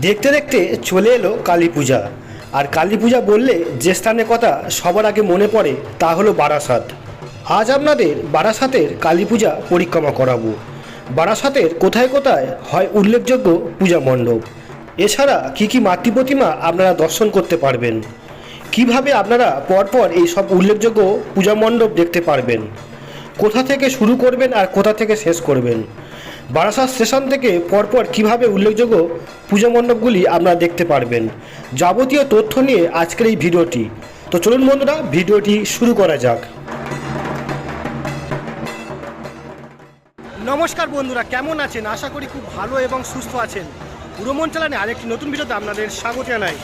দেখতে দেখতে চলে এলো কালী পূজা। আর কালী পূজা বললে যে স্থানের কথা সবার আগে মনে পড়ে তা হলো বারাসাত। আজ আপনাদের বারাসাতের কালী পূজা পরিক্রমা করাবো। বারাসাতের কোথায় কোথায় হয় উল্লেখযোগ্য পূজা মণ্ডপ। এছাড়া কি কি মাতৃ প্রতিমা আপনারা দর্শন করতে পারবেন? কীভাবে আপনারা পরপর এই সব উল্লেখযোগ্য পূজা মণ্ডপ দেখতে পারবেন? কোথা থেকে শুরু করবেন আর কোথা থেকে শেষ করবেন? বারাসাত স্টেশন থেকে পরপর কীভাবে উল্লেখযোগ্য পুজো মণ্ডপগুলি আপনারা দেখতে পারবেন, যাবতীয় তথ্য নিয়ে আজকের এই ভিডিওটি। তো চলুন বন্ধুরা, ভিডিওটি শুরু করা যাক। নমস্কার বন্ধুরা, কেমন আছেন? আশা করি খুব ভালো এবং সুস্থ আছেন। ভ্রমণ চালানে আরেকটি নতুন ভিডিওতে আপনাদের স্বাগত জানাই।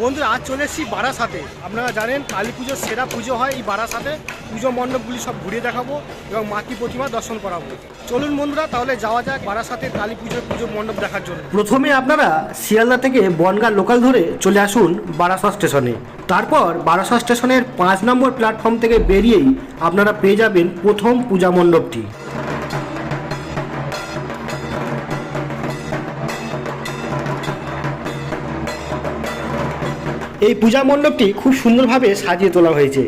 বন্ধুরা, আজ চলে এসেছি বারাসাতে। আপনারা জানেন, কালী পুজোর সেরা পুজো হয় এই বারাসাতে। পুজো মণ্ডপগুলি সব ঘুরিয়ে দেখাবো এবং মাতৃ প্রতিমা দর্শন করাবো। চলুন বন্ধুরা, তাহলে যাওয়া যাক বারাসাতের কালী পুজোর পুজো মণ্ডপ দেখার জন্য। প্রথমে আপনারা শিয়ালদা থেকে বনগা লোকাল ধরে চলে আসুন বারাসাত স্টেশনে। তারপর বারাসাত স্টেশনের পাঁচ নম্বর প্ল্যাটফর্ম থেকে বেরিয়েই আপনারা পেয়ে যাবেন প্রথম পূজা মণ্ডপটি। এই পূজা মণ্ডপটি খুব সুন্দরভাবে সাজিয়ে তোলা হয়েছে।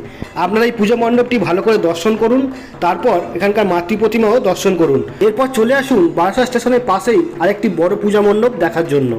আপনারা এই পূজা মণ্ডপটি ভালো করে দর্শন করুন, তারপর এখানকার মাতৃ প্রতিমাও দর্শন করুন। এরপর চলে আসুন বারাসা স্টেশনের পাশেই আরেকটি বড় পূজা মণ্ডপ দেখার জন্য।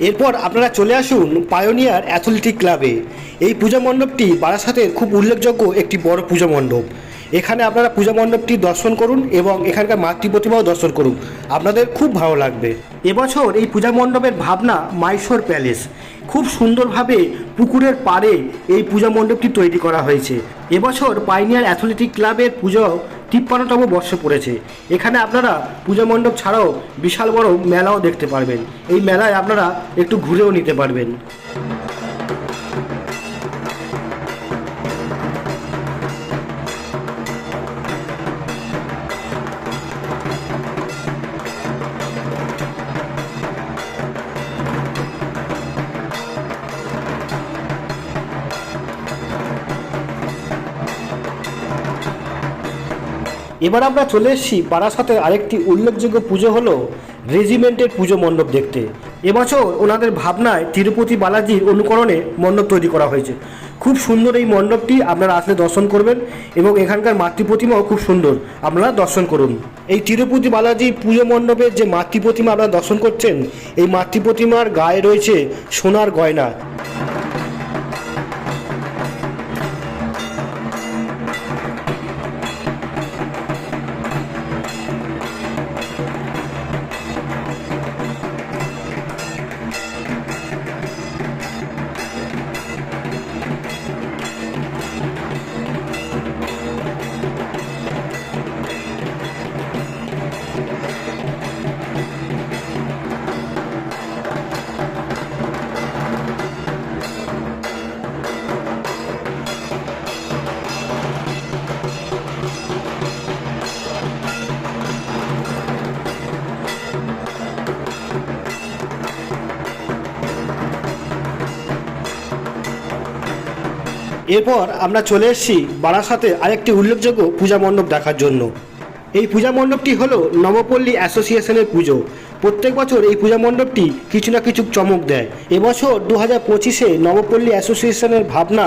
এরপর আপনারা চলে আসুন পায়োনিয়ার অ্যাথলেটিক ক্লাবে এই পূজা মণ্ডপটি বারাসাতের খুব উল্লেখযোগ্য একটি বড় পূজা মণ্ডপ। এখানে আপনারা পূজা মণ্ডপটি দর্শন করুন এবং এখানকার মাতৃ প্রতিমাও দর্শন করুন। আপনাদের খুব ভালো লাগবে। এবছর এই পূজা মণ্ডপের ভাবনা মাইশোর প্যালেস। খুব সুন্দরভাবে পুকুরের পাড়ে এই পূজা মণ্ডপটি তৈরি করা হয়েছে। এবছর পাইনিয়ার অ্যাথলেটিক ক্লাবের পুজো তিপ্পান্নতম বর্ষে পড়েছে। এখানে আপনারা পূজা মণ্ডপ ছাড়াও বিশাল বড় মেলাও দেখতে পারবেন। এই মেলায় আপনারা একটু ঘুরেও নিতে পারবেন। এবার আমরা চলে এসেছি বারাসাতের আরেকটি উল্লেখযোগ্য পুজো হলো রেজিমেন্টের পুজো মণ্ডপ দেখতে। এবছর ওনাদের ভাবনায় তিরুপতি বালাজির অনুকরণে মণ্ডপ তৈরি করা হয়েছে। খুব সুন্দর এই মণ্ডপটি, আপনারা আসলে দর্শন করবেন এবং এখানকার মাতৃ প্রতিমাও খুব সুন্দর। আপনারা দর্শন করুন। এই তিরুপতি বালাজি পুজো মণ্ডপের যে মাতৃ প্রতিমা আপনারা দর্শন করছেন, এই মাতৃ প্রতিমার গায়ে রয়েছে সোনার গয়না। এরপর আমরা চলে এসেছি বারাসাতে আরেকটি উল্লেখযোগ্য পূজা মণ্ডপ দেখার জন্য। এই পূজা মণ্ডপটি হলো নবপল্লী অ্যাসোসিয়েশনের পুজো। প্রত্যেক বছর এই পূজা মণ্ডপটি কিছু না কিছু চমক দেয়। এবছর দু হাজার পঁচিশে নবপল্লী অ্যাসোসিয়েশনের ভাবনা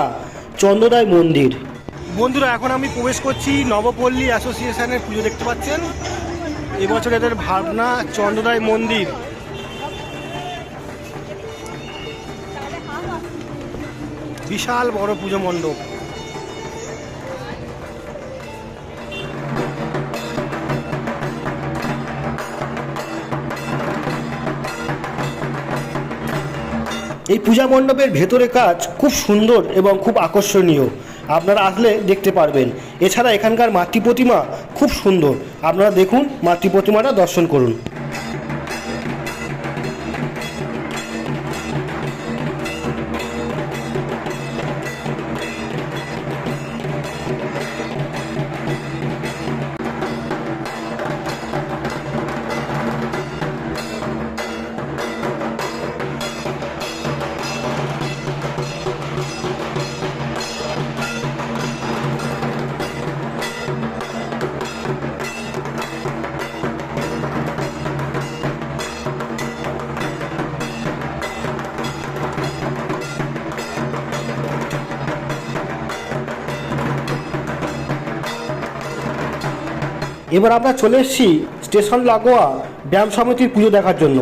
চন্দ্রদায় মন্দির। বন্ধুরা, এখন আমি প্রবেশ করছি নবপল্লী অ্যাসোসিয়েশনের পুজো দেখতে পাচ্ছেন। এবছর এদের ভাবনা চন্দ্রদায় মন্দির। বিশাল বড় পুজো মণ্ডপ। এই পূজা মণ্ডপের ভেতরে কাজ খুব সুন্দর এবং খুব আকর্ষণীয়। আপনারা আসলে দেখতে পারবেন। এছাড়া এখানকার মাতৃ প্রতিমা খুব সুন্দর। আপনারা দেখুন মাতৃ প্রতিমাটা দর্শন করুন। এবার আমরা চলে এসেছি স্টেশন লাগোয়া ব্যায়াম সমিতির পুজো দেখার জন্য।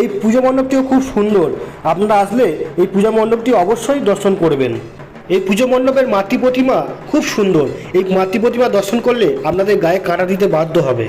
এই পুজো মণ্ডপটিও খুব সুন্দর। আপনারা আসলে এই পূজা মণ্ডপটি অবশ্যই দর্শন করবেন। এই পুজো মণ্ডপের মাতৃ প্রতিমা খুব সুন্দর। এই মাতৃ প্রতিমা দর্শন করলে আপনাদের গায়ে কাঁটা দিতে বাধ্য হবে।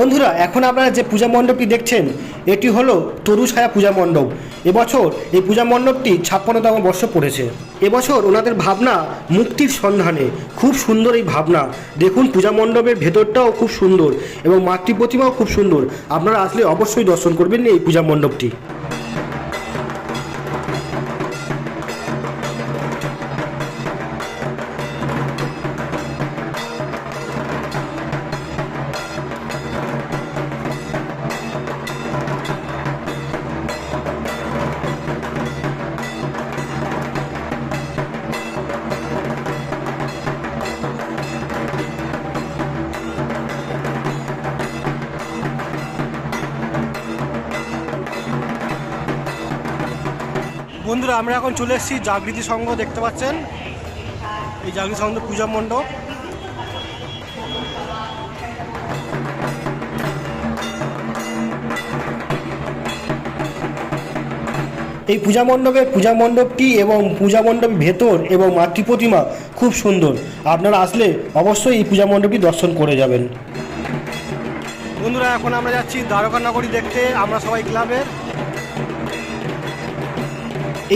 বন্ধুরা, এখন আপনারা যে পূজা মণ্ডপটি দেখছেন, এটি হলো তরু ছায়া পূজা মণ্ডপ। এবছর এই পূজা মণ্ডপটি ছাপ্পান্নতম বর্ষ পড়েছে। এবছর ওনাদের ভাবনা মুক্তির সন্ধানে। খুব সুন্দর এই ভাবনা। দেখুন, পূজা মণ্ডপের ভেতরটাও খুব সুন্দর এবং মাতৃ প্রতিমাও খুব সুন্দর। আপনারা আসলে অবশ্যই দর্শন করবেন এই পূজা মণ্ডপটি। বন্ধুরা, আমরা এখন চলে এসেছি জাগৃতি সংঘ, দেখতে পাচ্ছেন? এই জাগৃতি সংঘ পূজা মণ্ডপ। এই পূজা মণ্ডপের পূজা মণ্ডপটি এবং পূজা মণ্ডপের ভেতর এবং মাতৃ প্রতিমা খুব সুন্দর। আপনারা আসলে অবশ্যই এই পূজা মণ্ডপটি দর্শন করে যাবেন। বন্ধুরা, এখন আমরা যাচ্ছি দ্বারকা নগরী দেখতে। আমরা সবাই ক্লাবের।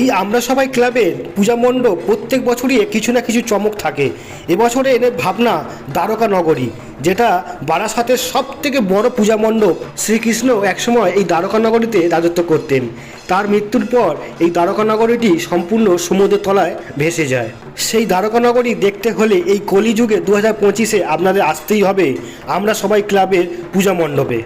এই আমরা সবাই ক্লাবের পূজা মণ্ডপ প্রত্যেক বছরই কিছু না কিছু চমক থাকে। এবছরে এদের ভাবনা দ্বারকা নগরী, যেটা বারাসাতের সব থেকে বড় পূজা মণ্ডপ শ্রীকৃষ্ণ একসময় এই দ্বারকা নগরীতে রাজত্ব করতেন। তার মৃত্যুর পর এই দ্বারকা নগরীটি সম্পূর্ণ সমুদ্রের তলায় ভেসে যায়। সেই দ্বারকা নগরী দেখতে হলে এই কলিযুগে দু হাজার পঁচিশে আপনাদের আসতেই হবে। আমরা সবাই ক্লাবের পূজা মণ্ডপে।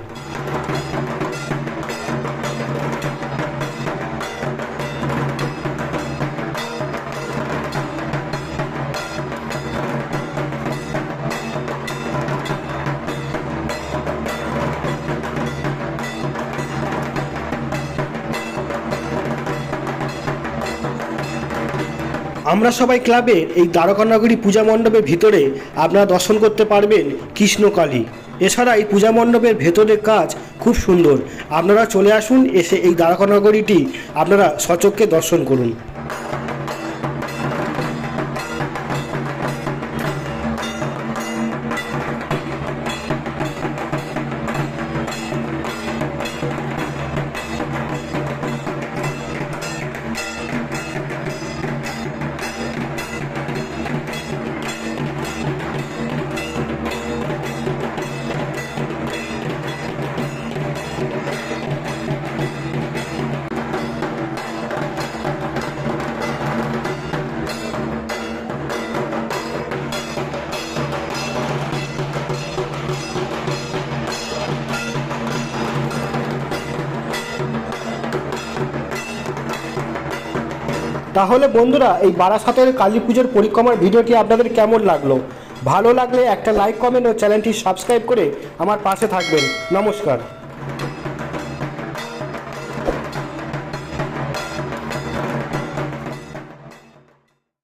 আমরা সবাই ক্লাবে এই দ্বারকানগরী পূজা মণ্ডপের ভিতরে আপনারা দর্শন করতে পারবেন কৃষ্ণকালী এছাড়া এই পূজা মণ্ডপের ভেতরের কাজ খুব সুন্দর। আপনারা চলে আসুন, এসে এই দ্বারকানগরীটি আপনারা সচক্ষে দর্শন করুন। তাহলে বন্ধুরা, এই বারাসাতের কালী পুজোর পরিক্রমার ভিডিওটি আপনাদের কেমন লাগল? ভালো লাগলে একটা লাইক কমেন্ট ও চ্যানেলটি সাবস্ক্রাইব করে আমার পাশে থাকবেন। নমস্কার।